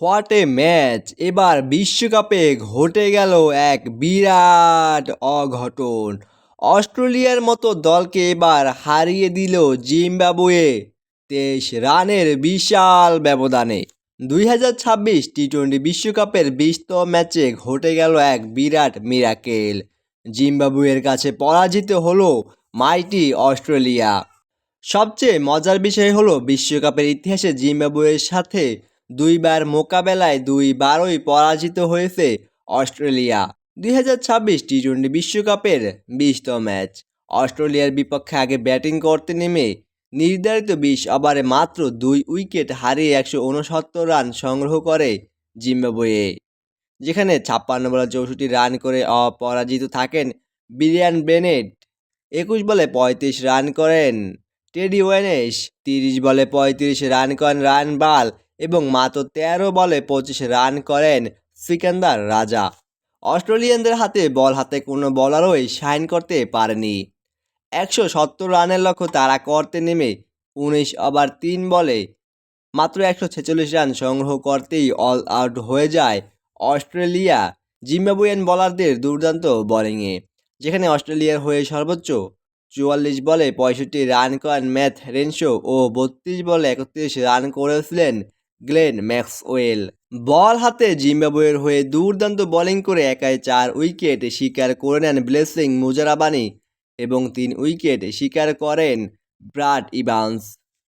What a match এবার বিশ্বকাপে ঘটে গেল এক বিরাট অঘটন। অস্ট্রেলিয়ার মতো দলকে এবার হারিয়ে দিল জিম্বাবুয়ে। তেইশ রানের বিশাল ব্যবধানে। দুই হাজার ছাব্বিশ টি টোয়েন্টি বিশ্বকাপের বিশতম ম্যাচে ঘটে গেল এক বিরাট মিরাকেল। জিম্বাবুয়ের কাছে পরাজিত হলো মাইটি অস্ট্রেলিয়া। সবচেয়ে মজার বিষয় হলো বিশ্বকাপের ইতিহাসে জিম্বাবুয়ের সাথে দুইবার মোকাবেলায় দুইবারই পরাজিত হয়েছে অস্ট্রেলিয়া। দুই হাজার ছাব্বিশ টি টোয়েন্টি বিশ্বকাপের বিশতম ম্যাচ। অস্ট্রেলিয়ার বিপক্ষে আগে ব্যাটিং করতে নেমে নির্ধারিত বিশ ওভারে মাত্র দুই উইকেট হারিয়ে একশো উনসত্তর রান সংগ্রহ করে জিম্বাবুয়ে, যেখানে ছাপ্পান্ন বলে চৌষট্টি রান করে অপরাজিত থাকেন বিলিয়ান বেনেট। একুশ বলে পঁয়ত্রিশ রান করেন টেডি ওয়েনেস তিরিশ বলে পঁয়ত্রিশ রান করেন রান বাল এবং মাত্র তেরো বলে পঁচিশ রান করেন সিকান্দার রাজা। অস্ট্রেলিয়ানদের হাতে বল হাতে কোনো বলারই সাইন করতে পারেনি। একশো সত্তর রানের লক্ষ্য তারা করতে নেমে উনিশ ওভার তিন বলে মাত্র একশো ছেচল্লিশ রান সংগ্রহ করতেই অল আউট হয়ে যায় অস্ট্রেলিয়া। জিম্বাবুয়ান বলারদের দুর্দান্ত বোলিংয়ে, যেখানে অস্ট্রেলিয়ার হয়ে সর্বোচ্চ চুয়াল্লিশ বলে পঁয়ষট্টি রান করেন ম্যাথ রেনশো ও বত্রিশ বলে একত্রিশ রান করেছিলেন গ্লেন ম্যাক্সওয়েল। বল হাতে জিম্বাবুয়ের হয়ে দুর্দান্ত বোলিং করে একাই চার উইকেট শিকার করে নেন ব্লেসিং মুজারাবানি এবং তিন উইকেট শিকার করেন ব্রাড ইভান্স